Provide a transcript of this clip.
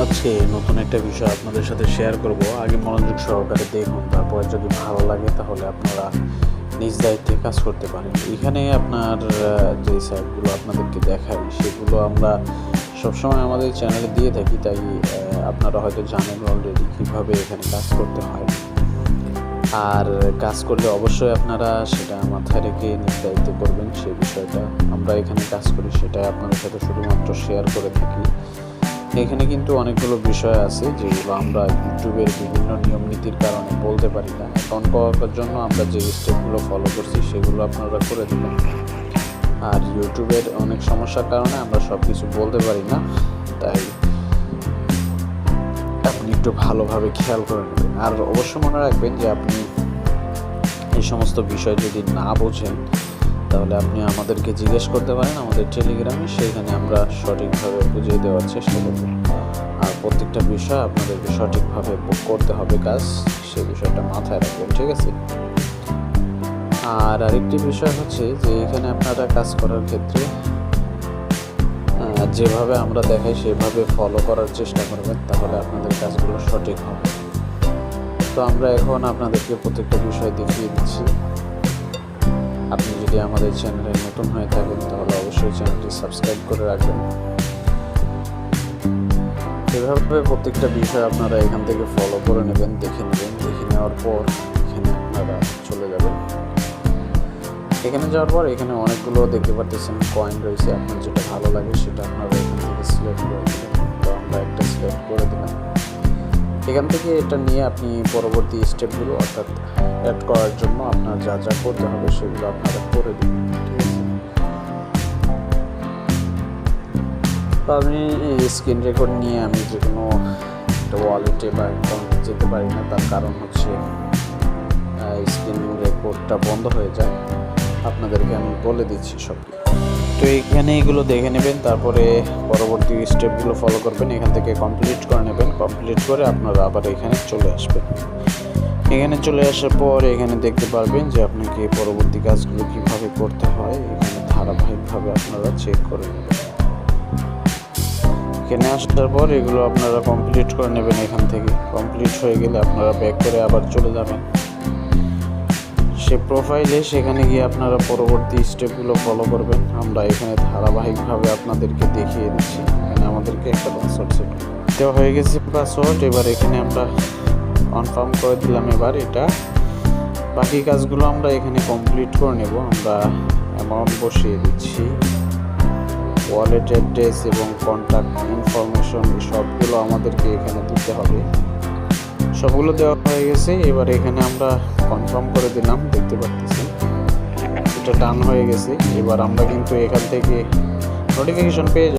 আজকে নতুন একটা বিষয় আপনাদের সাথে শেয়ার করব। আগে মনোযোগ সহকারে দেখুন, তারপরে যদি ভালো লাগে তাহলে আপনারা নিজ দায়িত্বে কাজ করতে পারেন। এখানে আপনার যে সাইটগুলো আপনাদেরকে দেখাই, সেগুলো আমরা সবসময় আমাদের চ্যানেলে দিয়ে থাকি, তাই আপনারা হয়তো জানেন অলরেডি কীভাবে এখানে কাজ করতে হয়। আর কাজ করলে অবশ্যই আপনারা সেটা মাথায় রেখে নিজ দায়িত্ব করবেন সেই বিষয়টা আমরা এখানে কাজ করি, সেটাই আপনাদের সাথে শুধুমাত্র শেয়ার করে থাকি। এখানে কিন্তু অনেকগুলো বিষয় আছে, যেগুলো আমরা ইউটিউবের বিভিন্ন নিয়ম নীতির কারণে বলতে পারি না। অ্যাকাউন্ট পাওয়ার জন্য আমরা যে স্টেপগুলো ফলো করছি, সেগুলো আপনারা করে দেবেন। আর ইউটিউবের অনেক সমস্যার কারণে আমরা সব কিছু বলতে পারি না, তাই আপনি একটু ভালোভাবে খেয়াল করে নেবেন। আর অবশ্যই মনে রাখবেন যে আপনি এই সমস্ত বিষয় যদি না বোঝেন তাহলে আপনি আমাদেরকে জিজ্ঞেস করতে পারেন আমাদের টেলিগ্রামে সেইখানে আমরা সঠিকভাবে বুঝিয়ে দেওয়ার চেষ্টা করব। আর প্রত্যেকটা বিষয় আপনাদেরকে সঠিকভাবে করতে হবে কাজ সেই বিষয়টা মাথায় রাখবেন, ঠিক আছে? আর আরেকটি বিষয় হচ্ছে যে, এখানে আপনারা কাজ করার ক্ষেত্রে যেভাবে আমরা দেখাই সেভাবে ফলো করার চেষ্টা করবেন, তাহলে আপনাদের কাজগুলো সঠিক হবে। তো আমরা এখন আপনাদেরকে প্রত্যেকটা বিষয় দেখিয়ে দিচ্ছি। আপনি যদি আমাদের চ্যানেলে নতুন হয়ে থাকেন, তাহলে অবশ্যই চ্যানেলটি সাবস্ক্রাইব করে রাখবেন। এভাবে প্রত্যেকটা বিষয় আপনারা এখান থেকে ফলো করে নেবেন, দেখে নেবেন, দেখে নেওয়ার পর এখানে আপনারা চলে যাবেন। এখানে যাওয়ার পর এখানে অনেকগুলো দেখতে পাচ্ছেন কয়েন রয়েছে। আপনার যেটা ভালো লাগে সেটা আপনারা এখান থেকে সিলেক্ট করে দেবেন। তো আমরা একটা সিলেক্ট করে দিলাম। এখান থেকে এটা নিয়ে আপনি পরবর্তী স্টেপগুলো অর্থাৎ অ্যাড করার জন্য আপনার যা যা করতে হবে সেগুলো আপনারা করে দিন তো আমি স্ক্রিন রেকর্ড নিয়ে আমি যে কোনো একটা ওয়ালেটে বা অ্যাকাউন্টে যেতে পারি না, তার কারণ হচ্ছে স্ক্রিন রেকর্ডটা বন্ধ হয়ে যায়। আপনাদেরকে আমি বলে দিচ্ছি সব তো এখানে এগুলো দেখে নেবেন, তারপরে পরবর্তী স্টেপগুলো ফলো করবেন, এখান থেকে কমপ্লিট করে নেবেন কমপ্লিট করে আপনারা আবার এখানে চলে আসবেন। এখানে চলে আসার পর এখানে দেখতে পারবেন যে আপনাকে পরবর্তী কাজগুলো কীভাবে করতে হয়, এখানে ধারাবাহিকভাবে আপনারা চেক করে নেবেন। এখানে আসার পর এগুলো আপনারা কমপ্লিট করে নেবেন এখান থেকে। কমপ্লিট হয়ে গেলে আপনারা ব্যাক করে আবার চলে যাবেন। সে প্রোফাইলে সেখানে গিয়ে আপনারা পরবর্তী স্টেপগুলো ফলো করবেন। আমরা এখানে ধারাবাহিকভাবে আপনাদেরকে দেখিয়ে দিচ্ছি। এখানে আমাদেরকে একটা পাসওয়ার্ড সেট দেওয়া হয়ে গেছে পাসওয়ার্ড এবার এখানে আমরা কনফার্ম করে দিলাম এবার এটা। বাকি কাজগুলো আমরা এখানে কমপ্লিট করে নেব। আমরা অ্যামাউন্ট বসিয়ে দিচ্ছি। ওয়ালেট অ্যাড্রেস এবং কন্ট্যাক্ট ইনফরমেশন সবগুলো আমাদেরকে এখানে দিতে হবে। সবগুলো দেওয়া হয়ে গেছে। এবার এখানে আমরা কনফার্ম করে দিলাম, দেখতে পাচ্ছি এটা ডান হয়ে গেছে। এবার আমরা কিন্তু এখান থেকে নোটিফিকেশন পেয়ে